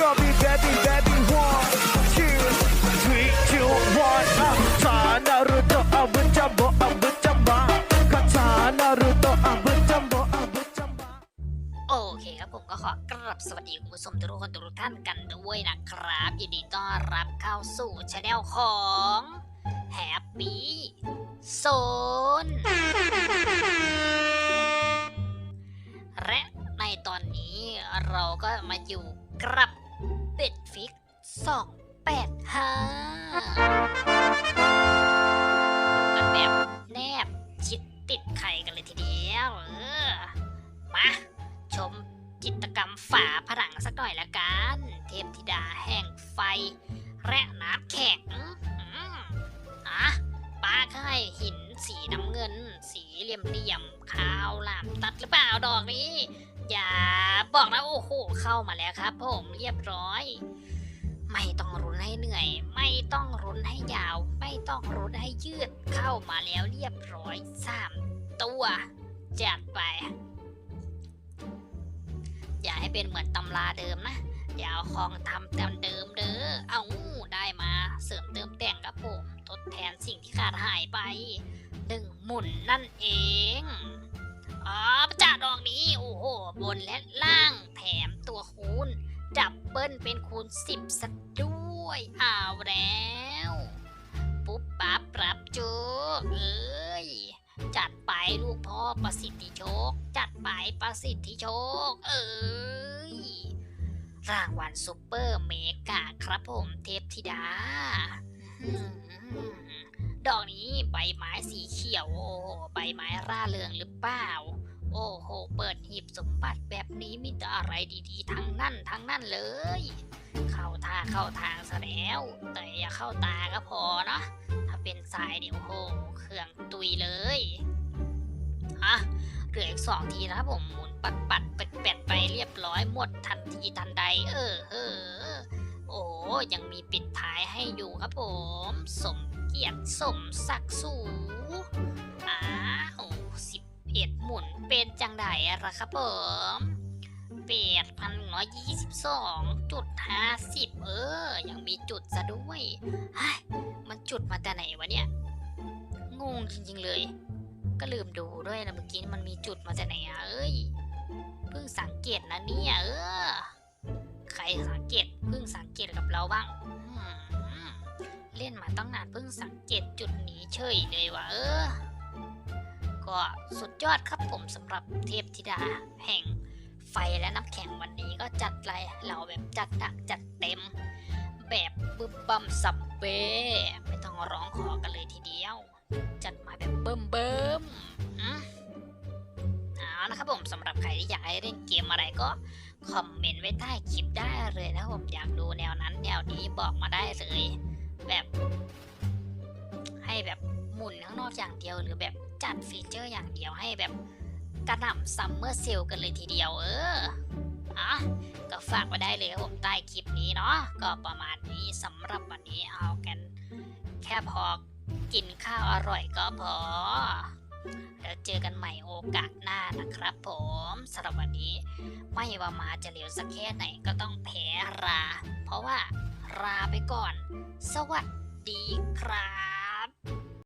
Girl be baby baby one two three two one อะชานารุโตะอาวุธจัมโบอาวุธจัมบะคาถานารุโตะอาวุธจัมโบอาวุธจัมบะโอเคครับผมก็ขอกราบสวัสดีคุณผู้ชมทุกคนทุกท่านกันด้วยนะครับยินดีต้อนรับเข้าสู่ช anel ของ Happy Zone และในตอนนี้เราก็มาอยู่กับ เป็ดฟิก285กันแบบแนบชิดติดไข่กันเลยทีเดียวเออมาชมจิตกรรมฝาผนังสักหน่อยละกัน เทพธิดาแห่งไฟ และน้ำแข็งอะป้าก็ให้หินสีน้ำเงิน สีเหลี่ยมๆขาวหลามตัดหรือเปล่าดอกนี้ บอกนะโอ้โหเข้ามาแล้วครับ ผมเรียบร้อย ไม่ต้องรุนให้เหนื่อย ไม่ต้องรุนให้ยาว ไม่ต้องรุนให้ยืดเข้ามาแล้วเรียบร้อยสามตัวจัดไป อย่าให้เป็นเหมือนตำราเดิมนะอย่าเอาของทำตามเดิมเด้อเอาได้มาเสริมเติมแต่งครับผมทดแทนสิ่งที่ขาดหายไปหนึ่งหมุนนั่นเองอ๋อประจาดอกนี้ บนและล่างแถมตัวคูณดับเบิลเป็นคูณสิบซะด้วยเอาแล้ว ปุ๊บปั๊บปรับจุกเอ้ย จัดไปลูกพ่อประสิทธิโชค จัดไปประสิทธิโชค เอ้ย รางวัลซูเปอร์เมกาครับผมเทพธิดาดอกนี้ใบไม้สีเขียว โอ้ใบไม้ร่าเริงหรือเปล่า เปิดหีบสมบัติแบบนี้มีแต่อะไรดีๆ ทั้งนั่นทั้งนั่นเลย เข้าท่าเข้าทางซะแล้ว แต่อย่าเข้าตาก็พอเนาะถ้าเป็นทรายเดี๋ยวโหเครื่องตุยเลยอะเหลืออีกสองทีนะครับผมหมุนปัดปัดเป็ดเป็ดไปเรียบร้อยหมดทันทีทันใด เออเออโอ้ยังมีปิดท้ายให้อยู่ครับผม สมเกียรติสมศักดิ์สู มุนเป็นจังไดอะล่ะครับผมแปดพันร้อยยี่สิบสองจุดห้าสิบเออ ยังมีจุดซะด้วยมันจุดมาแต่ไหนวะเนี่ย งงจริงๆเลย ก็ลืมดูด้วยนะเมื่อกี้มันมีจุดมาจากไหนอะเอ้ย เพิ่งสังเกตนะเนี่ยเออ ใครสังเกตเพิ่งสังเกตกับเราบ้างเล่นมาตั้งนานเพิ่งสังเกตจุดนี้เฉยเลยว่ะเออ ก็สุดยอดครับผมสำหรับเทพธิดาแห่งไฟและน้ำแข็งวันนี้ก็จัดไรเราแบบจัดหนักจัดเต็ม แบบบึ้มบัมสับเบ้ไม่ต้องร้องขอกันเลยทีเดียว จัดมาแบบเบิ่มเบิ่มๆอืมเอานะครับผมสำหรับใครที่อยากให้เล่นเกมอะไรก็คอมเมนต์ไว้ใต้คลิปได้เลยนะผมอยากดูแนวนั้นแนวนี้บอกมาได้เลย แบบ ให้แบบหมุนข้างนอกอย่างเดียวหรือแบบ จัดฟีเจอร์อย่างเดียวให้แบบกระหน่ำซัมเมอร์เซลกันเลยทีเดียวเอออะก็ฝากไว้ได้เลยครับผมใต้คลิปนี้เนาะก็ประมาณนี้สำหรับวันนี้เอากัน แค่พอกินข้าวอร่อยก็พอ แล้วเจอกันใหม่โอกาสหน้านะครับผมสำหรับวันนี้ ไม่ว่ามาจะเร็วสักแค่ไหนก็ต้องแพ้รา เพราะว่าราไปก่อน สวัสดีครับ